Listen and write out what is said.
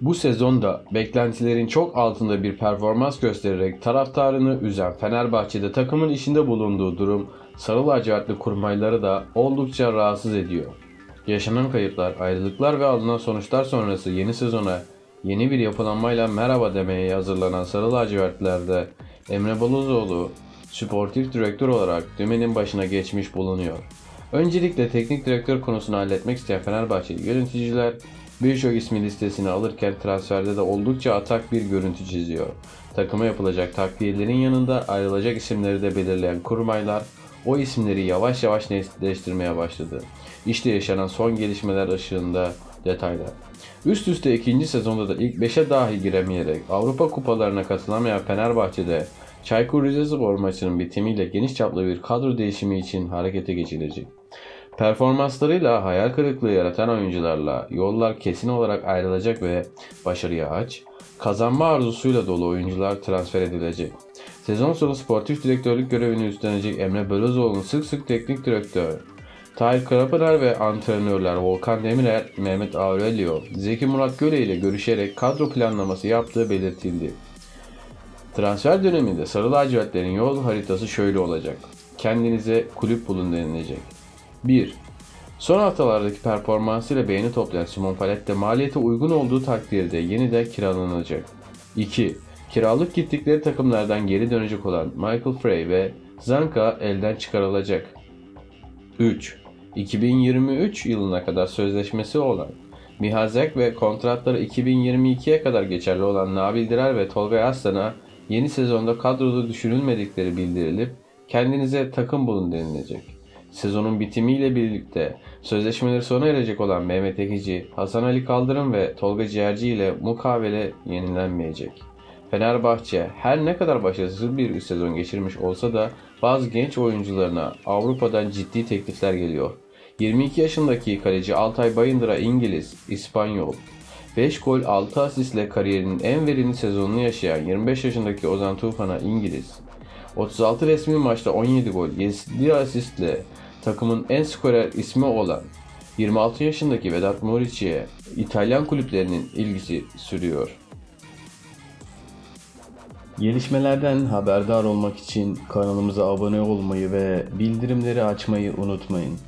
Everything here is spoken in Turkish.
Bu sezonda beklentilerin çok altında bir performans göstererek taraftarını üzen Fenerbahçe'de takımın içinde bulunduğu durum sarı lacivertli kurmayları da oldukça rahatsız ediyor. Yaşanan kayıplar, ayrılıklar ve alınan sonuçlar sonrası yeni sezona yeni bir yapılanmayla merhaba demeye hazırlanan sarı lacivertlerde Emre Balozoğlu sportif direktör olarak dümenin başına geçmiş bulunuyor. Öncelikle teknik direktör konusunu halletmek isteyen Fenerbahçeli yöneticiler birçok ismi listesine alırken transferde de oldukça atak bir görüntü çiziyor. Takıma yapılacak takviyelerin yanında ayrılacak isimleri de belirleyen kurmaylar o isimleri yavaş yavaş netleştirmeye başladı. İşte yaşanan son gelişmeler ışığında detaylar. Üst üste ikinci sezonda da ilk 5'e dahi giremeyerek Avrupa kupalarına katılamayan Fenerbahçe'de Çaykur Rizespor maçının bitimiyle geniş çaplı bir kadro değişimi için harekete geçilecek. Performanslarıyla hayal kırıklığı yaratan oyuncularla yollar kesin olarak ayrılacak ve başarıya aç, kazanma arzusuyla dolu oyuncular transfer edilecek. Sezon sonu sportif direktörlük görevini üstlenecek Emre Belözoğlu'nun sık sık teknik direktör, Tahir Karapınar ve antrenörler Volkan Demirel, Mehmet Aurelio, Zeki Murat Göle ile görüşerek kadro planlaması yaptığı belirtildi. Transfer döneminde Sarı Lacivertlerin yol haritası şöyle olacak. Kendinize kulüp bulun denilecek. 1. Son haftalardaki performansıyla beğeni toplayan Simon Palet de maliyete uygun olduğu takdirde yeniden kiralanacak. 2. Kiralık gittikleri takımlardan geri dönecek olan Michael Frey ve Zanka elden çıkarılacak. 3. 2023 yılına kadar sözleşmesi olan Mihazek ve kontratları 2022'ye kadar geçerli olan Nabil Dirar ve Tolga Aslan'a yeni sezonda kadroda düşünülmedikleri bildirilip kendinize takım bulun denilecek. Sezonun bitimiyle birlikte sözleşmeleri sona erecek olan Mehmet Ekici, Hasan Ali Kaldırım ve Tolga Ciğerci ile mukavele yenilenmeyecek. Fenerbahçe her ne kadar başarısız bir sezon geçirmiş olsa da bazı genç oyuncularına Avrupa'dan ciddi teklifler geliyor. 22 yaşındaki kaleci Altay Bayındır'a İngiliz, İspanyol, 5 gol 6 asistle kariyerinin en verimli sezonunu yaşayan 25 yaşındaki Ozan Tufan'a İngiliz, 36 resmi maçta 17 gol, 7 asistle takımın en skorer ismi olan 26 yaşındaki Vedat Muriçi'ye İtalyan kulüplerinin ilgisi sürüyor. Gelişmelerden haberdar olmak için kanalımıza abone olmayı ve bildirimleri açmayı unutmayın.